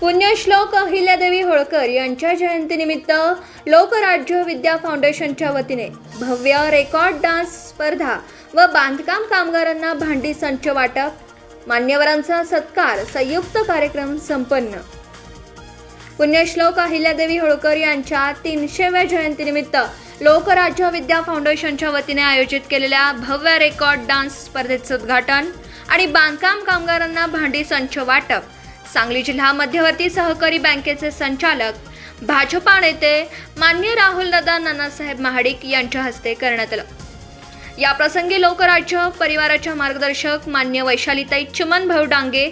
पुण्यश्लोक अहिल्यादेवी होळकर यांच्या जयंतीनिमित्त लोकराज्य विद्या फाउंडेशनच्या वतीने भव्य रेकॉर्ड डान्स स्पर्धा व बांधकाम कामगारांना भांडी संच वाटप मान्यवरांचा सत्कार संयुक्त कार्यक्रम संपन्न. पुण्यश्लोक अहिल्यादेवी होळकर यांच्या तीनशेव्या जयंतीनिमित्त लोकराज्य विद्या फाउंडेशनच्या वतीने आयोजित केलेल्या भव्य रेकॉर्ड डान्स स्पर्धेचं उद्घाटन आणि बांधकाम कामगारांना भांडी संच वाटप सांगली जिल्हा मध्यवर्ती सहकारी बँकेचे संचालक भाजपा नेते मान्य राहुलदादा नानासाहेब महाडिक यांच्या हस्ते करण्यात आलं. या प्रसंगी लोकराज्य परिवाराच्या मार्गदर्शक मान्य वैशालीताई चिमन भाऊ डांगे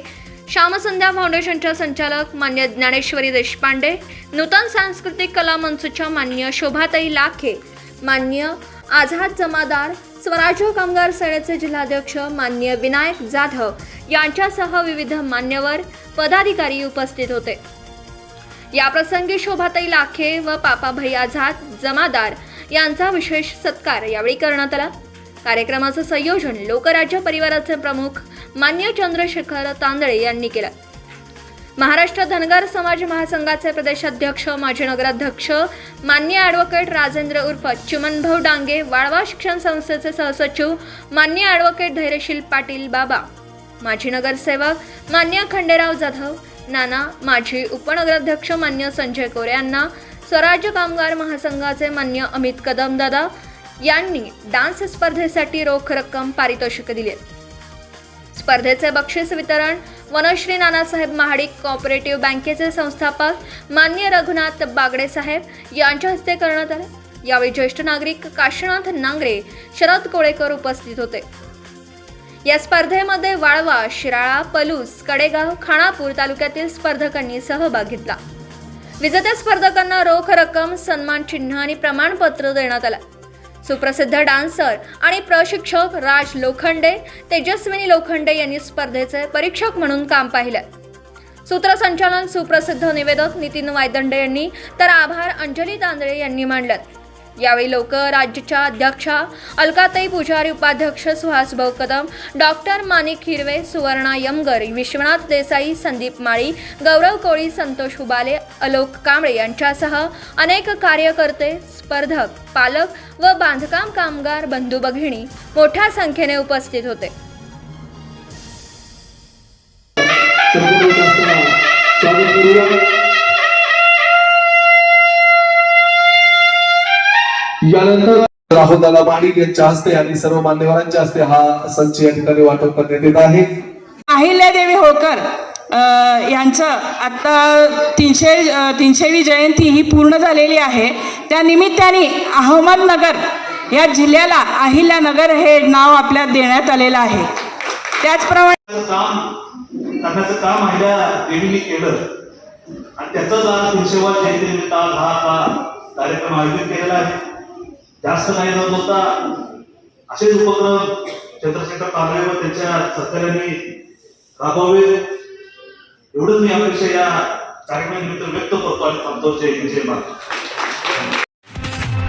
श्यामसंध्या फाउंडेशनच्या संचालक मान्य ज्ञानेश्वरी देशपांडे नूतन सांस्कृतिक कला मंचच्या मान्य शोभाताई लाखे मान्य आझाद जमादार स्वराज्य कामगार सेनेचे जिल्हाध्यक्ष मान्य विनायक जाधव यांच्यासह विविध मान्यवर पदाधिकारी उपस्थित होते. या प्रसंगी शोभाताई लाखे व पापा भैया झात जमादार यांचा विशेष सत्कार यावेळी करण्यात आला. कार्यक्रमाचं संयोजन लोकराज्य परिवाराचे प्रमुख मान्य चंद्रशेखर तांदळे यांनी केलं. महाराष्ट्र धनगर समाज महासंघाचे प्रदेशाध्यक्ष माजी नगराध्यक्ष मान्य ॲडव्होकेट राजेंद्र उर्फ चिमनभाऊ डांगे वाळवा शिक्षण संस्थेचे सहसचिव मान्य ॲडव्होकेट धैर्यशील पाटील बाबा माजी नगरसेवक मान्य खंडेराव जाधव नाना माजी उपनगराध्यक्ष मान्य संजय कोरे यांना स्वराज्य कामगार महासंघाचे मान्य अमित कदम दादा यांनी डान्स स्पर्धेसाठी रोख रक्कम पारितोषिक दिली. स्पर्धेचे बक्षीस वितरण वनश्री नानासाहेब महाडिक कॉपरेटिव्ह बँकेचे संस्थापक मान्य रघुनाथ बागडे साहेब यांच्या हस्ते करण्यात आले. यावेळी ज्येष्ठ नागरिक काशीनाथ नांगरे शरद कोळेकर उपस्थित होते. या स्पर्धेमध्ये वाळवा शिराळा पलूस कडेगाव खानापूर तालुक्यातील स्पर्धकांनी सहभाग घेतला. विजेत्या स्पर्धकांना रोख रक्कम सन्मान चिन्ह आणि प्रमाणपत्र देण्यात आलं. सुप्रसिद्ध डान्सर आणि प्रशिक्षक राज लोखंडे तेजस्विनी लोखंडे यांनी स्पर्धेचे परीक्षक म्हणून काम पाहिलं. सूत्रसंचालन सुप्रसिद्ध निवेदक नितीन वायदंडे यांनी तर आभार अंजली तांदळे यांनी मांडलं. यावेळी लोक राज्याच्या अध्यक्षा अलकाताई पुजारी उपाध्यक्ष सुहासभाऊ कदम डॉक्टर माणिक हिरवे सुवर्णा यमगर विश्वनाथ देसाई संदीप माळी गौरव कोळी संतोष हुबाले अलोक कांबळे यांच्यासह अनेक कार्यकर्ते स्पर्धक पालक व बांधकाम कामगार बंधू भगिनी मोठ्या संख्येने उपस्थित होते Thank you. स्वागत करूया यानंतर राहुलदादा माडिक यांच्या हस्ते आणि सर्व मान्यवरांच्या हस्ते हा संच या ठिकाणी वाटप करण्यात येत आहे. अहिल्यादेवी होळकर अ, यांचं आता तीनशे तीनशेवी जयंती ही पूर्ण झालेली आहे. त्या निमित्ताने अहमदनगर या जिल्ह्याला अहिल्यानगर हे नाव आपल्या देण्यात आलेलं आहे. त्याचप्रमाणे काम करण्याचं काम महिला देवीने केलं. आणि त्याचाच आज तीनशेवा जयंतीनिमित्त आज हा कार्यक्रम आयोजित केलेला आहे. जास्त नाही न बोलता असेच उपक्रम चंद्रशेखर तांबळे व त्यांच्या सहकार्याने राबवावे. एवढंच मी अपेक्षा या कार्यक्रमानिमित्त व्यक्त करतो आणि थांबतो. जय विजय महाराज